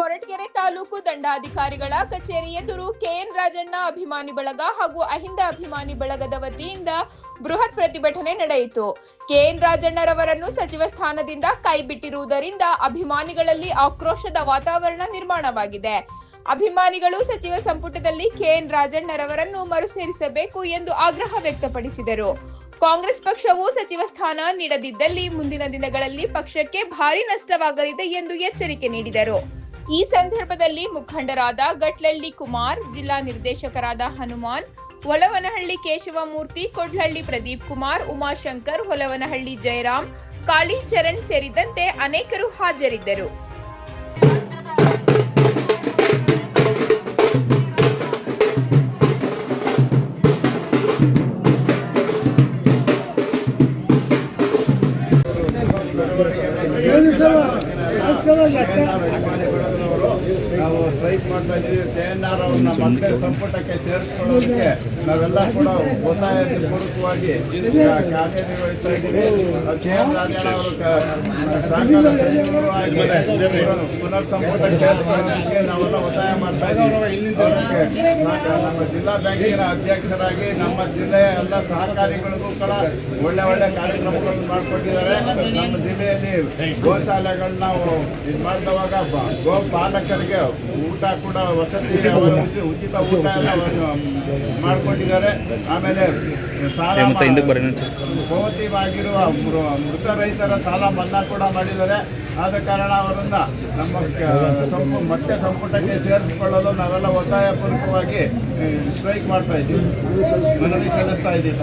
ಕೊರಟಗೆರೆ ತಾಲೂಕು ದಂಡಾಧಿಕಾರಿಗಳ ಕಚೇರಿ ಎದುರು ಕೆಎನ್ ರಾಜಣ್ಣ ಅಭಿಮಾನಿ ಬಳಗ ಹಾಗೂ ಅಹಿಂದ ಅಭಿಮಾನಿ ಬಳಗದ ವತಿಯಿಂದ ಬೃಹತ್ ಪ್ರತಿಭಟನೆ ನಡೆಯಿತು. ಕೆಎನ್ ರಾಜಣ್ಣರವರನ್ನು ಸಚಿವ ಸ್ಥಾನದಿಂದ ಕೈಬಿಟ್ಟಿರುವುದರಿಂದ ಅಭಿಮಾನಿಗಳಲ್ಲಿ ಆಕ್ರೋಶದ ವಾತಾವರಣ ನಿರ್ಮಾಣವಾಗಿದೆ. ಅಭಿಮಾನಿಗಳು ಸಚಿವ ಸಂಪುಟದಲ್ಲಿ ಕೆಎನ್ ರಾಜಣ್ಣರವರನ್ನು ಮರುಸೇರಿಸಬೇಕು ಎಂದು ಆಗ್ರಹ ವ್ಯಕ್ತಪಡಿಸಿದರು. ಕಾಂಗ್ರೆಸ್ ಪಕ್ಷವು ಸಚಿವ ಸ್ಥಾನ ನೀಡದಿದ್ದಲ್ಲಿ ಮುಂದಿನ ದಿನಗಳಲ್ಲಿ ಪಕ್ಷಕ್ಕೆ ಭಾರಿ ನಷ್ಟವಾಗಲಿದೆ ಎಂದು ಎಚ್ಚರಿಕೆ ನೀಡಿದರು. ಈ ಸಂದರ್ಭದಲ್ಲಿ ಮುಖಂಡರಾದ ಗಟ್ಲಳ್ಳಿ ಕುಮಾರ್, ಜಿಲ್ಲಾ ನಿರ್ದೇಶಕರಾದ ಹನುಮಾನ್ ಹೊಳವನಹಳ್ಳಿ ಕೇಶವಮೂರ್ತಿ ಕೊಡ್ಲಹಳ್ಳಿ ಪ್ರದೀಪ್ ಕುಮಾರ್, ಉಮಾಶಂಕರ್, ಹೊಲವನಹಳ್ಳಿ ಜಯರಾಮ್, ಕಾಳಿಚರಣ್ ಸೇರಿದಂತೆ ಅನೇಕರು ಹಾಜರಿದ್ದರು. Obrigado. ಸ್ಟ್ರೈಕ್ ಮಾಡ್ತಾ ಇದ್ದೀವಿ. ಕೆ ಎನ್ ಆರ್ ಅವ್ರನ್ನ ಮತ್ತೆ ಸಂಪುಟಕ್ಕೆ ಸೇರಿಸ್ಕೊಳ್ಳೋದಕ್ಕೆ ನಾವೆಲ್ಲ ಕೂಡ ಒತ್ತಾಯ ಪೂರ್ವಕವಾಗಿ ಕಾರ್ಯನಿರ್ವಹಿಸ್ತಾ ಇದ್ದೀವಿ. ಕೆ ಎನ್ ರಾಜಣ್ಣ ಅವರು ಪುನರ್ ಸಂಪುಟಕ್ಕೆ ಸೇರಿಸ್ಕೊಳ್ಳೋದಕ್ಕೆ ನಾವೆಲ್ಲ ಒತ್ತಾಯ ಮಾಡ್ತಾ ಇದ್ದೀವಿ. ಇಲ್ಲಿಂದ ನಮ್ಮ ಜಿಲ್ಲಾ ಬ್ಯಾಂಕಿನ ಅಧ್ಯಕ್ಷರಾಗಿ ನಮ್ಮ ಜಿಲ್ಲೆಯ ಎಲ್ಲ ಸಹಕಾರಿಗಳಿಗೂ ಕೂಡ ಒಳ್ಳೆ ಒಳ್ಳೆ ಕಾರ್ಯಕ್ರಮಗಳನ್ನು ಮಾಡಿಕೊಟ್ಟಿದ್ದಾರೆ. ನಮ್ಮ ಜಿಲ್ಲೆಯಲ್ಲಿ ಗೋಶಾಲೆಗಳನ್ನ ಇದು ಮಾಡಿದವಾಗ ಗೋ ಪಾಲಕರಿಗೆ ಊಟ ಕೂಡ ವಸತಿ ಉಚಿ- ಉಚಿತ ಊಟ ಎಲ್ಲ ಮಾಡಿಕೊಂಡಿದ್ದಾರೆ. ಆಮೇಲೆ ಸಾಲ ಮೃ- ಮೃತ ರೈತರ ಸಾಲ ಮನ್ನಾ ಕೂಡ ಮಾಡಿದ್ದಾರೆ. ಆದ ಕಾರಣ ಅವರನ್ನ ನಮ್ಮ ಸಂಪು ಮತ್ತೆ ಸಂಪುಟಕ್ಕೆ ಸೇರಿಸಿಕೊಳ್ಳಲು ನಾವೆಲ್ಲ ಒತ್ತಾಯಪೂರ್ವಕವಾಗಿ ಸ್ಟ್ರೈಕ್ ಮಾಡ್ತಾ ಇದ್ದೀವಿ. ಮನವಿ ಸಲ್ಲಿಸ್ತಾ ಇದ್ದೀವಿ.